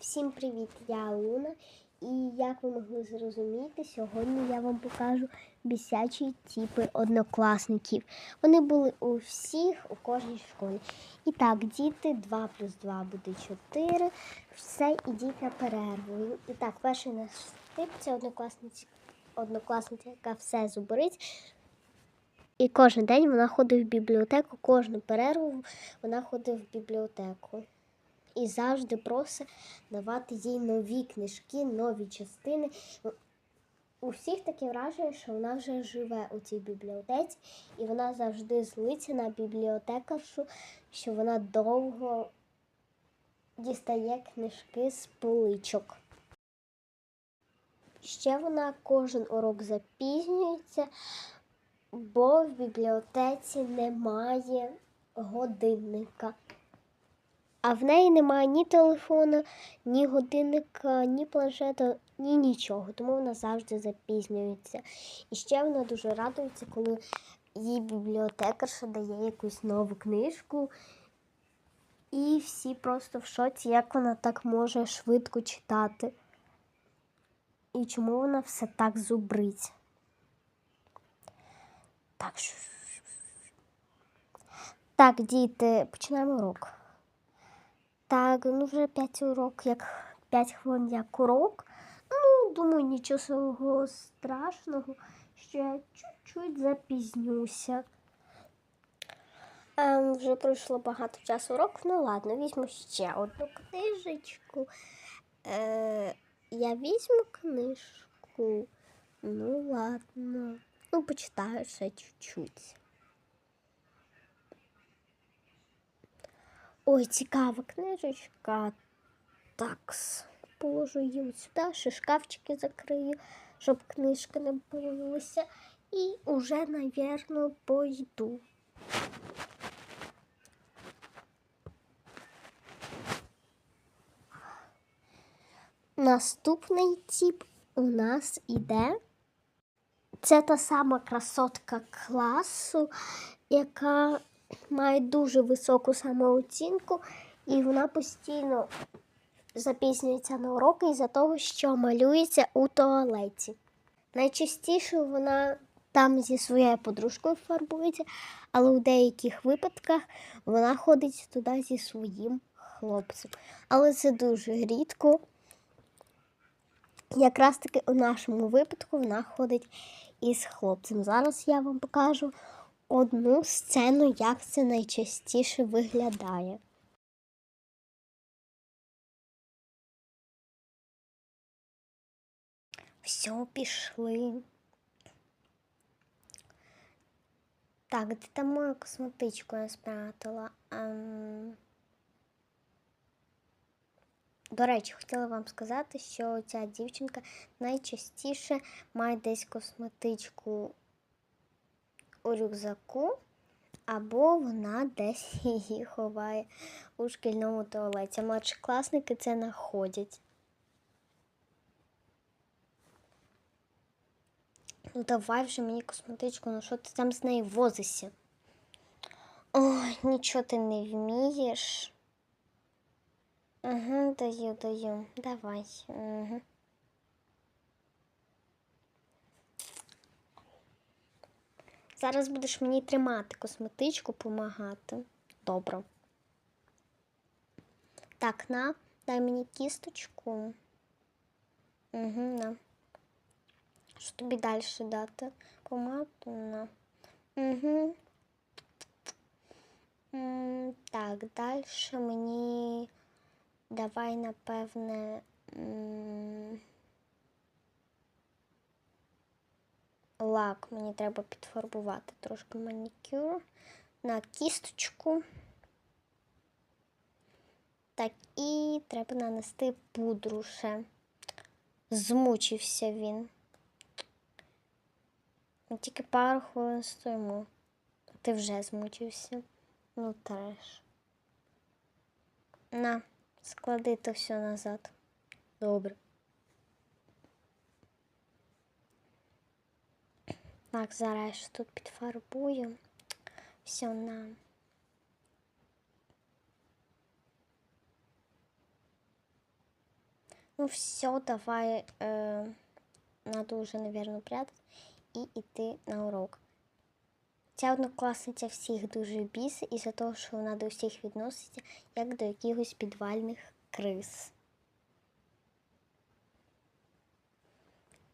Всім привіт! Я Луна. І як ви могли зрозуміти, сьогодні я вам покажу бісячі типи однокласників. Вони були у всіх, у кожній школі. І так, діти 2 плюс 2 буде 4. Все, ідіть на перерву. І так, перший наш тип це однокласниця, однокласниця, яка все зубрить. І кожен день вона ходить в бібліотеку, кожну перерву вона ходить в бібліотеку і завжди просить давати їй нові книжки, нові частини. У всіх таке враження, що вона вже живе у цій бібліотеці, і вона завжди злиться на бібліотекаршу, що вона довго дістає книжки з поличок. Ще вона кожен урок запізнюється, бо в бібліотеці немає годинника. А в неї немає ні телефона, ні годинника, ні планшета, ні нічого. Тому вона завжди запізнюється. І ще вона дуже радується, коли їй бібліотекарша дає якусь нову книжку. І всі просто в шоці, як вона так може швидко читати. І чому вона все так зубрить. Так, так, діти, починаємо урок. Так, ну вже 5 урок, як 5 хвилин як урок. Ну, думаю, нічого страшного, що я чуть-чуть запізнюся. Ем, вже пройшло багато часу урок. Ну ладно, візьму ще одну книжечку. Е, я візьму книжку. Ну, ладно. Ну, почитаю ще чуть-чуть. Ой, цікава книжечка. Так, положу її сюди, ще шкафчики закрию, щоб книжка не появилася. І уже, навірно, пойду. Наступний тип у нас іде. Це та сама красотка класу, яка має дуже високу самооцінку, і вона постійно запізнюється на уроки із-за того, що малюється у туалеті. Найчастіше вона там зі своєю подружкою фарбується, але у деяких випадках вона ходить туди зі своїм хлопцем. Але це дуже рідко. Якраз таки у нашому випадку вона ходить із хлопцем. Зараз я вам покажу одну сцену, як це найчастіше виглядає. Все, пішли. Так, де там мою косметичку я спрятала? Ем... До речі, хотіла вам сказати, що ця дівчинка найчастіше має десь косметичку у рюкзаку, або вона десь її ховає у шкільному туалеті. Младшокласники це знаходять. Ну давай вже мені косметичку, ну що ти там з нею возишся? Ой, нічого ти не вмієш. Ага, даю, даю. Давай. Угу. Зараз будеш мені тримати косметичку, помагати. Добре. Так, на, дай мені кісточку. Угу, на. Що тобі далі дати? Помаду на. Угу. Так, далі мені давай, напевне. Лак мені треба підфарбувати трошки манікюр на кісточку. Так, і треба нанести пудру ще. Змучився він. Ми тільки пару хвилин стоїмо. Ти вже змучився. Ну треш. На, склади то все назад. Добре. Так, зараз тут підфарбую. Все на. Ну все, давай е, надо уже, наверное, прятати і йти на урок. Ця однокласниця всіх дуже бісить із-за того, що вона до всіх відноситься як до якихось підвальних криз.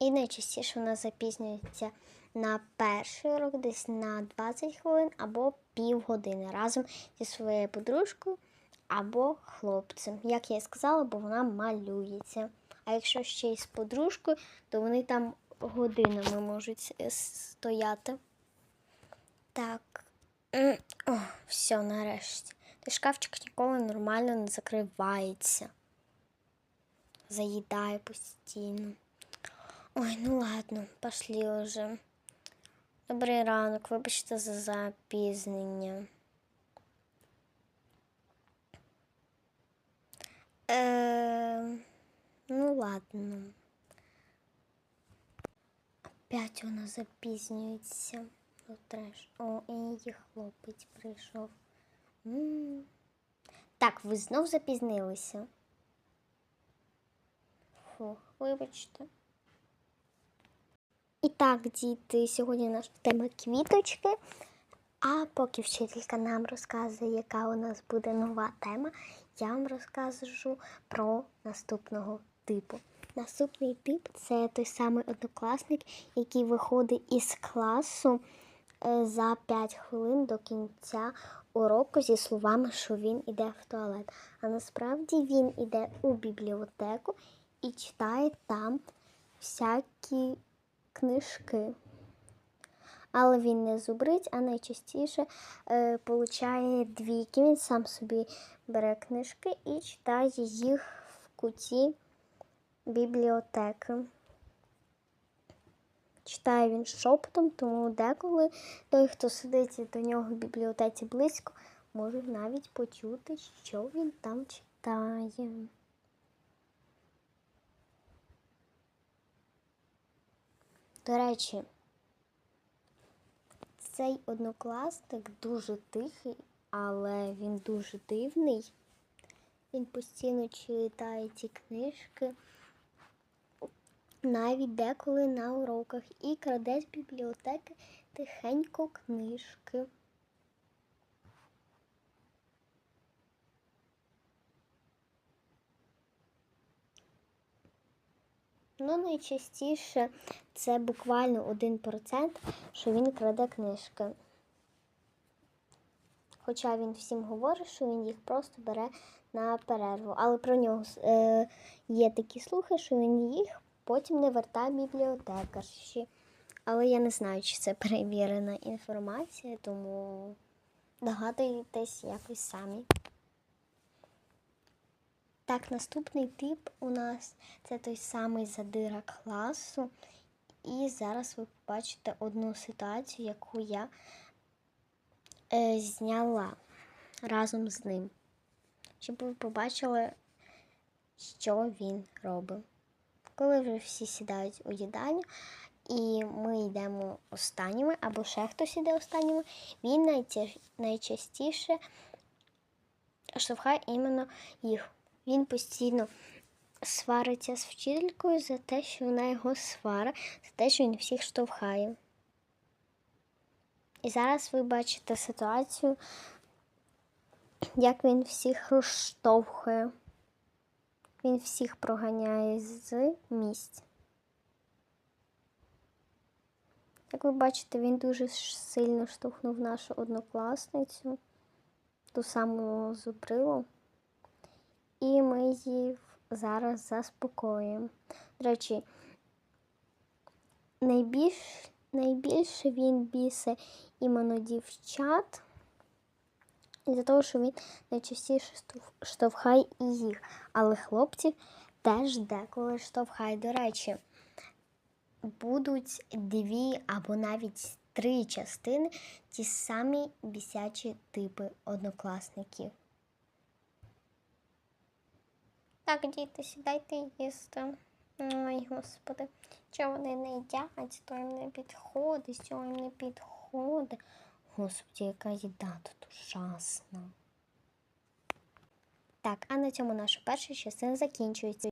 І найчастіше вона запізнюється на перший урок десь на 20 хвилин або півгодини разом зі своєю подружкою або хлопцем. Як я і сказала, бо вона малюється. А якщо ще й з подружкою, то вони там годинами можуть е, стояти. Так. О, все, нарешті. Той шкафчик ніколи нормально не закривається. Заїдає постійно. Ой, ну ладно, пошли уже. Добрий ранок, вибачте за запізнення. Е, ну ладно. Опять вона запізнюється. Ну, треш. О, і її хлопець прийшов. М. Так, ви знов запізнилися. Фух, вибачте. І так, діти, сьогодні наша тема квіточки. А поки вчителька нам розказує, яка у нас буде нова тема, я вам розкажу про наступного типу. Наступний тип це той самий однокласник, який виходить із класу е, за 5 хвилин до кінця уроку зі словами, що він іде в туалет. А насправді він іде у бібліотеку і читає там всякі книжки. Але він не зубрить, а найчастіше е, двійки. Він сам собі бере книжки і читає їх в куті бібліотеки. Читає він шепотом, тому деколи той, хто сидить до нього в бібліотеці близько, може навіть почути, що він там читає. До речі, цей однокласник дуже тихий, але він дуже дивний. Він постійно читає ці книжки, навіть деколи на уроках, і краде з бібліотеки тихенько книжки. Ну, найчастіше це буквально 1%, що він краде книжки. Хоча він всім говорить, що він їх просто бере на перерву. Але про нього е, є такі слухи, що він їх потім не вертає бібліотекарші. Але я не знаю, чи це перевірена інформація, тому догадуйтесь якось самі. Так, наступний тип у нас це той самий задира класу. І зараз ви побачите одну ситуацію, яку я е, зняла разом з ним. Щоб ви побачили, що він робить. Коли вже всі сідають у їдальню, і ми йдемо останніми, або ще хтось іде останніми, він найча- найчастіше штовхає іменно їх. Він постійно свариться з вчителькою за те, що вона його свара, за те, що він всіх штовхає. І зараз ви бачите ситуацію, як він всіх розштовхує. Він всіх проганяє з місць. Як ви бачите, він дуже сильно штовхнув нашу однокласницю, ту саму зубрилу. І ми її зараз заспокоїмо. До речі, найбільш, найбільше він бісить іменно дівчат, із-за того, що він найчастіше штовх- штовхає і їх. Але хлопців теж деколи штовхає. До речі, будуть дві або навіть три частини ті самі бісячі типи однокласників. Так, діти, сідайте їсти. Ой, господи, чого вони не їдять, то їм не підходить, чого їм не підходить. Господи, яка їда тут ужасна. Так, а на цьому наша перша частина закінчується.